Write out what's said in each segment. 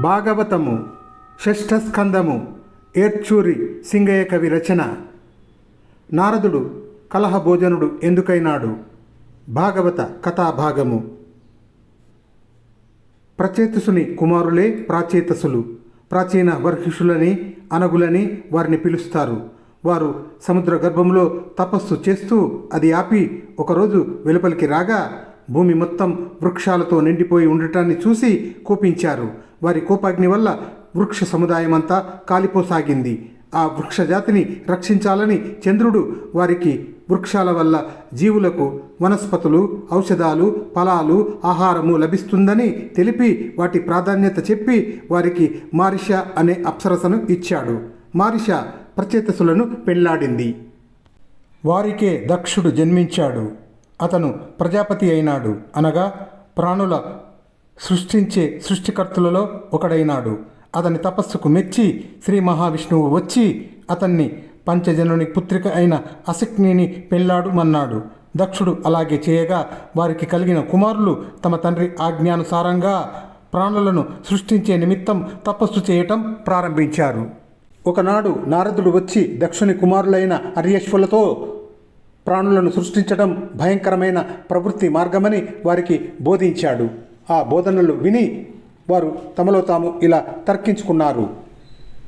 భాగవతము షష్ఠస్కందము ఏర్చూరి సింగయ్య కవి రచన. నారదుడు కలహభోజనుడు ఎందుకైనాడు? భాగవత కథాభాగము. ప్రచేతసుని కుమారులే ప్రాచేతసులు. ప్రాచీన వర్హిషులని అనగులని వారిని పిలుస్తారు. వారు సముద్ర గర్భంలో తపస్సు చేస్తూ అది ఆపి ఒకరోజు వెలుపలికి రాగా భూమి మొత్తం వృక్షాలతో నిండిపోయి ఉండటాన్ని చూసి కోపించారు. వారి కోపాగ్ని వల్ల వృక్ష సముదాయమంతా కాలిపోసాగింది. ఆ వృక్ష జాతిని రక్షించాలని చంద్రుడు వారికి వృక్షాల వల్ల జీవులకు వనస్పతులు ఔషధాలు ఫలాలు ఆహారము లభిస్తుందని తెలిపి వాటి ప్రాధాన్యత చెప్పి వారికి మారిష అనే అప్సరసను ఇచ్చాడు. మారిష ప్రచేతసులను పెళ్ళాడింది. వారికే దక్షుడు జన్మించాడు. అతను ప్రజాపతి అయినాడు. అనగా ప్రాణుల సృష్టించే సృష్టికర్తలలో ఒకడైనాడు. అతని తపస్సుకు మెచ్చి శ్రీ మహావిష్ణువు వచ్చి అతన్ని పంచజనుని పుత్రిక అయిన అసిక్నిని పెళ్ళాడుమన్నాడు దక్షుడు అలాగే చేయగా వారికి కలిగిన కుమారులు తమ తండ్రి ఆజ్ఞానుసారంగా ప్రాణులను సృష్టించే నిమిత్తం తపస్సు చేయటం ప్రారంభించారు. ఒకనాడు నారదుడు వచ్చి దక్షుని కుమారులైన అర్యశ్వులతో ప్రాణులను సృష్టించడం భయంకరమైన ప్రవృత్తి మార్గమని వారికి బోధించాడు. ఆ బోధనలు విని వారు తమలో తాము ఇలా తర్కించుకున్నారు.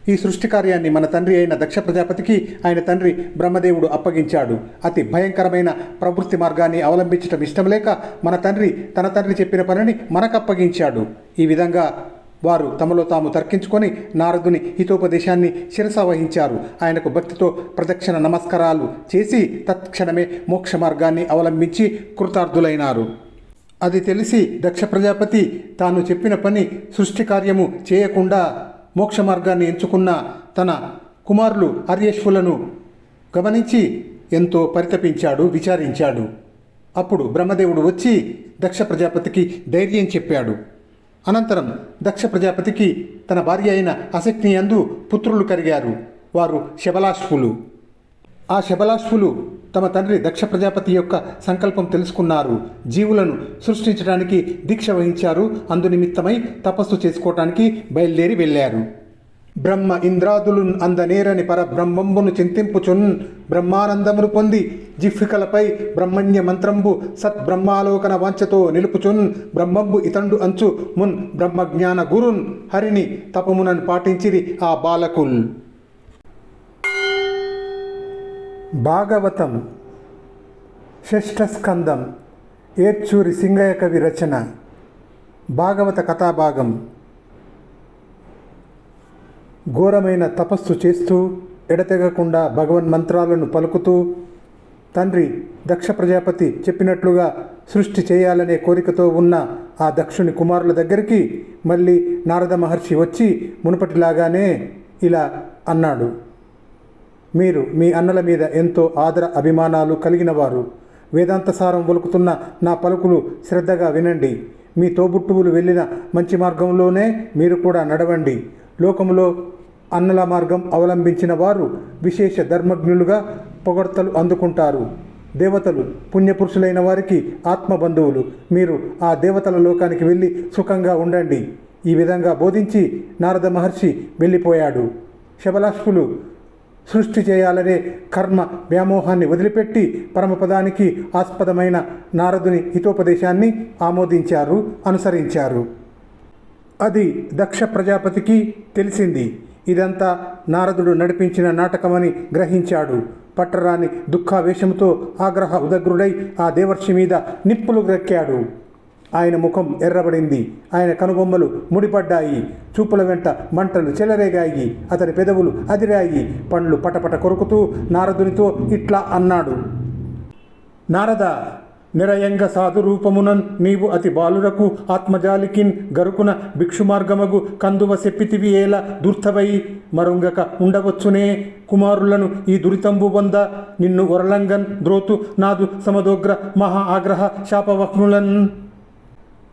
ఈ సృష్టి కార్యాన్ని మన తండ్రి అయిన దక్ష ప్రజాపతికి ఆయన తండ్రి బ్రహ్మదేవుడు అప్పగించాడు. అతి భయంకరమైన ప్రవృత్తి మార్గాన్ని అవలంబించటం ఇష్టం లేక మన తండ్రి తన తండ్రి చెప్పిన పనిని మనకు అప్పగించాడు ఈ విధంగా వారు తమలో తాము తర్కించుకొని నారదుని హితోపదేశాన్ని శిరస వహించారు. ఆయనకు భక్తితో ప్రదక్షిణ నమస్కారాలు చేసి తత్క్షణమే మోక్ష మార్గాన్ని అవలంబించి కృతార్థులైనారు. అది తెలిసి దక్ష ప్రజాపతి తాను చెప్పిన పని సృష్టి కార్యము చేయకుండా మోక్ష మార్గాన్ని ఎంచుకున్న తన కుమారులు అర్యేశ్వులను గమనించి ఎంతో పరితపించాడు విచారించాడు. అప్పుడు బ్రహ్మదేవుడు వచ్చి దక్ష ప్రజాపతికి ధైర్యం చెప్పాడు. అనంతరం దక్ష ప్రజాపతికి తన భార్య అయిన అశక్ని అందు పుత్రులు కరిగారు వారు శబలాశ్వులు ఆ శబలాశ్వులు తమ తండ్రి దక్ష ప్రజాపతి యొక్క సంకల్పం తెలుసుకున్నారు. జీవులను సృష్టించడానికి దీక్ష వహించారు. అందునిమిత్తమై తపస్సు చేసుకోవటానికి బయలుదేరి వెళ్ళారు. బ్రహ్మ ఇంద్రాదులు అందనేరని పరబ్రహ్మంబును చింతింపుచున్ బ్రహ్మానందమును పొంది జిఫ్ఫికలపై బ్రహ్మణ్య మంత్రంబు సద్బ్రహ్మాలోకన వాంఛతో నిలుపుచున్ బ్రహ్మంబు ఇతండు అంచు మున్ బ్రహ్మజ్ఞాన గురున్ హరిని తపమునన్ పాటించిరి ఆ బాలకుల్. భాగవతం షష్ఠస్కందం ఏర్చూరి సింగయ్య కవి రచన భాగవత కథాభాగం. ఘోరమైన తపస్సు చేస్తూ ఎడతెగకుండా భగవన్ మంత్రాలను పలుకుతూ తండ్రి దక్ష ప్రజాపతి చెప్పినట్లుగా సృష్టి చేయాలనే కోరికతో ఉన్న ఆ దక్షుని కుమారుల దగ్గరికి మళ్ళీ నారద మహర్షి వచ్చి మునుపటిలాగానే ఇలా అన్నాడు. మీరు మీ అన్నల మీద ఎంతో ఆదర అభిమానాలు కలిగినవారు. వేదాంతసారం ఒలుకుతున్న నా పలుకులు శ్రద్ధగా వినండి. మీ తోబుట్టువులు వెళ్ళిన మంచి మార్గంలోనే మీరు కూడా నడవండి. లోకంలో అన్నల మార్గం అవలంబించిన వారు విశేష ధర్మజ్ఞులుగా పొగడ్తలు అందుకుంటారు. దేవతలు పుణ్యపురుషులైన వారికి ఆత్మబంధువులు. మీరు ఆ దేవతల లోకానికి వెళ్ళి సుఖంగా ఉండండి. ఈ విధంగా బోధించి నారద మహర్షి వెళ్ళిపోయాడు. శబలాష్పులు సృష్టి చేయాలనే కర్మ వ్యామోహాన్ని వదిలిపెట్టి పరమపదానికి ఆస్పదమైన నారదుని హితోపదేశాన్ని ఆమోదించారు అనుసరించారు. అది దక్ష ప్రజాపతికి తెలిసింది. ఇదంతా నారదుడు నడిపించిన నాటకమని గ్రహించాడు. పట్టరాని దుఃఖావేశంతో ఆగ్రహ ఉదగ్రుడై ఆ దేవర్షి మీద నిప్పులు గ్రక్కాడు ఆయన ముఖం ఎర్రబడింది. ఆయన కనుబొమ్మలు ముడిపడ్డాయి. చూపుల వెంట మంటలు చెలరేగాయి. అతని పెదవులు అదిరాయి. పండ్లు పటపట కొరుకుతూ నారదునితో ఇట్లా అన్నాడు. నారద నిరయంగ సాధు రూపమునన్ నీవు అతి బాలురకు ఆత్మజాలికిన్ గరుకున భిక్షుమార్గమగు కందువ సెప్పితివి ఏల దుర్థవై మరుంగక ఉండవచ్చునే కుమారులను ఈ దురితంబు వంద నిన్ను వరలంగన్ ద్రోతు నాదు సమదోగ్ర మహా ఆగ్రహ శాపవహ్నులన్.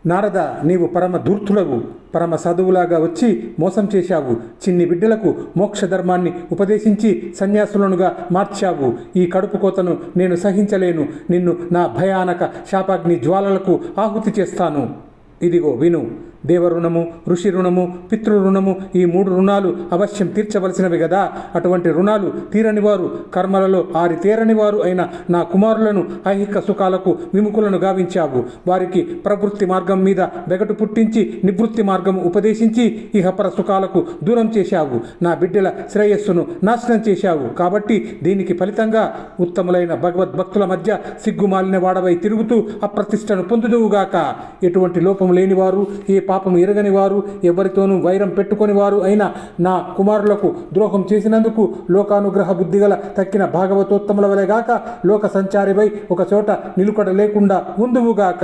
నారద నీవు పరమ ధూర్తుడవు. పరమ సాధువులాగా వచ్చి మోసం చేశావు. చిన్ని బిడ్డలకు మోక్ష ధర్మాన్ని ఉపదేశించి సన్యాసులనుగా మార్చావు. ఈ కడుపు కోతను నేను సహించలేను. నిన్ను నా భయానక శాపాగ్ని జ్వాలలకు ఆహుతి చేస్తాను. ఇదిగో విను. దేవరుణము ఋషి రుణము పితృ రుణము ఈ మూడు రుణాలు అవశ్యం తీర్చవలసినవి కదా అటువంటి రుణాలు తీరని వారు కర్మలలో ఆరి తీరని వారు అయిన నా కుమారులను ఐహిక సుఖాలకు విముఖులను గావించావు. వారికి ప్రవృత్తి మార్గం మీద బెగటు పుట్టించి నివృత్తి మార్గము ఉపదేశించి ఇహపర సుఖాలకు దూరం చేశావు. నా బిడ్డల శ్రేయస్సును నాశనం చేశావు. కాబట్టి దీనికి ఫలితంగా ఉత్తములైన భగవద్భక్తుల మధ్య సిగ్గుమాలిన వాడవై తిరుగుతూ అప్రతిష్టను పొందుదువుగాక. ఎటువంటి లోపం లేనివారు ఏ పాపం ఎరగని వారు ఎవరితోనూ వైరం పెట్టుకొని వారు అయిన నా కుమారులకు ద్రోహం చేసినందుకు లోకానుగ్రహ బుద్ధిగల తక్కిన భాగవతోత్తముల వలెగాక లోక సంచారిపై ఒక చోట నిలుకడ లేకుండా ఉందువుగాక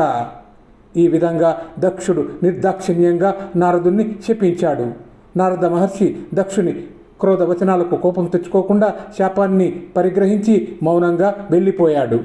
ఈ విధంగా దక్షుడు నిర్దాక్షిణ్యంగా నారదుణ్ణి శపించాడు. నారద మహర్షి దక్షుని క్రోధ వచనాలకు కోపం తెచ్చుకోకుండా శాపాన్ని పరిగ్రహించి మౌనంగా వెళ్ళిపోయాడు.